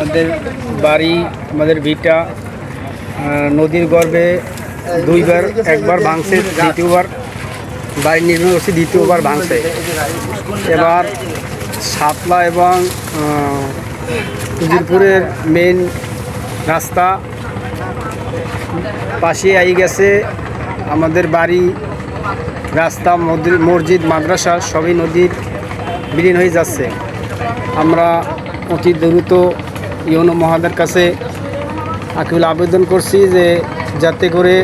আমাদের বাড়ি, আমাদের ভিটা নদীর গর্ভে দুইবার, একবার ভাঙছে, দ্বিতীয়বার বাড়ি নির্মাণ করছে, দ্বিতীয়বার ভাঙছে। এবার সাতলা এবং উজিরপুরের মেন রাস্তা পাশে আই গেছে। আমাদের বাড়ি, রাস্তা মসজিদ, মাদ্রাসা সবই নদীর বিলীন হয়ে যাচ্ছে। আমরা অতি দ্রুত ইউনো মহাদের কাছে আকিবুল আবেদন করছি যে যাতে করে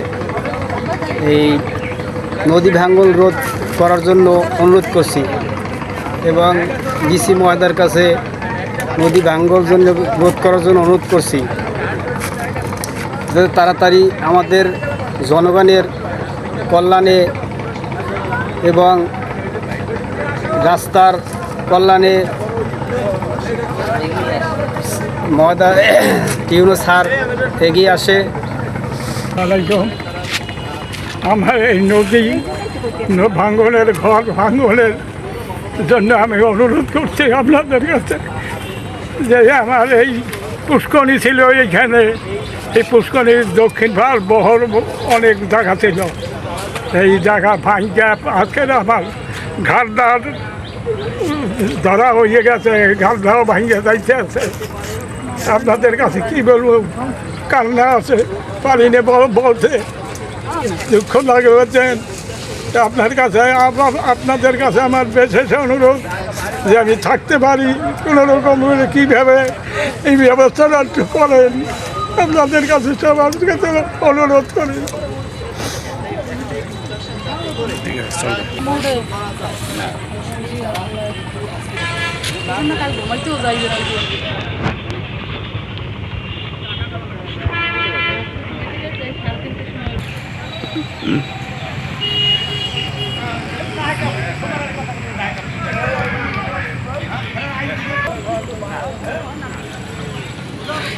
এই নদী ভাঙ্গন রোধ করার জন্য অনুরোধ করছি এবং ডিসি মহাদার কাছে নদী ভাঙ্গন জন্য রোধ করার জন্য অনুরোধ করছি। যাতে তাড়াতাড়ি আমাদের জনগণের কল্যাণে এবং রাস্তার কল্যাণে ময়দা টিউনো সার এগিয়ে আসে। আমার এই নদী ভাঙ্গনের ঘর ভাঙ্গনের জন্য আমি অনুরোধ করছি আপনাদের কাছে যে আমার এই পুষ্করণী ছিল এইখানে। এই পুষ্করণীর দক্ষিণ ভাগ বহর অনেক জায়গা ছিল। এই জায়গা ভাঙ্গা আজকের আমার ঘাটদার ধরা হয়ে গেছে ঘাটদাও ভাঙ্গে যাইতে আছে। আপনাদের কাছে কি বলব? কান্না আছে পারিনে বল- বলতে দুঃখ লাগে বলছেন। আপনার কাছে আপনাদের কাছে আমার বিশেষ অনুরোধ যে আমি থাকতে পারি। কোনো রকম কীভাবে এই ব্যবস্থাটা একটু করেন। আপনাদের কাছে সবার কাছে অনুরোধ করি। কাল ঘুমাইতেও যাই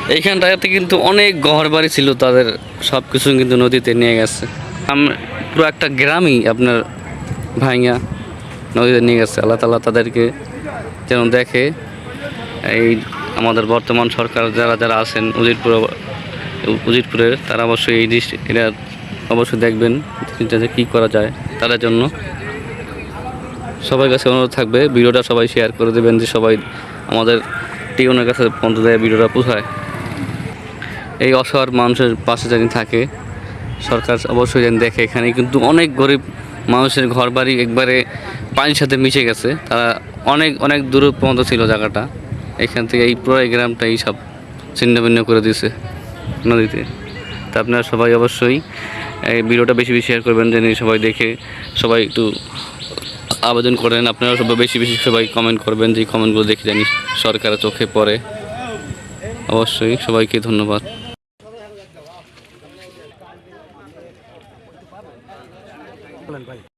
এইখানটাতে কিন্তু অনেক ঘর বাড়ি ছিল, তাদের সব কিছু কিন্তু নদীতে নিয়ে গেছে। আম- পুরো একটা গ্রামই আপনার ভাইয়া নদীতে নিয়ে গেছে। আল্লাহ তালা তাদেরকে যেন দেখে। এই আমাদের বর্তমান সরকার যারা যারা আছেন উজিরপুর, উজিরপুরের, তারা অবশ্যই এই দৃষ্টি, এটা অবশ্যই দেখবেন যে কী করা যায় তাদের জন্য। সবার কাছে অনুরোধ থাকবে, ভিডিওটা সবাই শেয়ার করে দেবেন যে সবাই আমাদের টিউনের কাছে পর্যন্ত দেয় ভিডিওটা পোষায় এই অসহায় মানুষের পাশে জানি থাকে, সরকার অবশ্যই যেন দেখে এখানে। কিন্তু অনেক গরিব মানুষের ঘর বাড়ি একবারে পানির সাথে মিশে গেছে। তারা অনেক অনেক দূর পর্যন্ত ছিল জায়গাটা। এখান থেকে এই পুরো এই গ্রামটাই সব ছিন্ন ভিন্ন করে দিয়েছে নদীতে। তা আপনারা সবাই অবশ্যই এই ভিডিওটা বেশি বেশি শেয়ার করবেন, যেন সবাই দেখে, সবাই একটু আবেদন করেন, আপনারা সবাই বেশি বেশি সবাই কমেন্ট করবেন, যে কমেন্টগুলো দেখে জানি সরকার চোখে পড়ে। অবশ্যই সবাইকে ধন্যবাদ।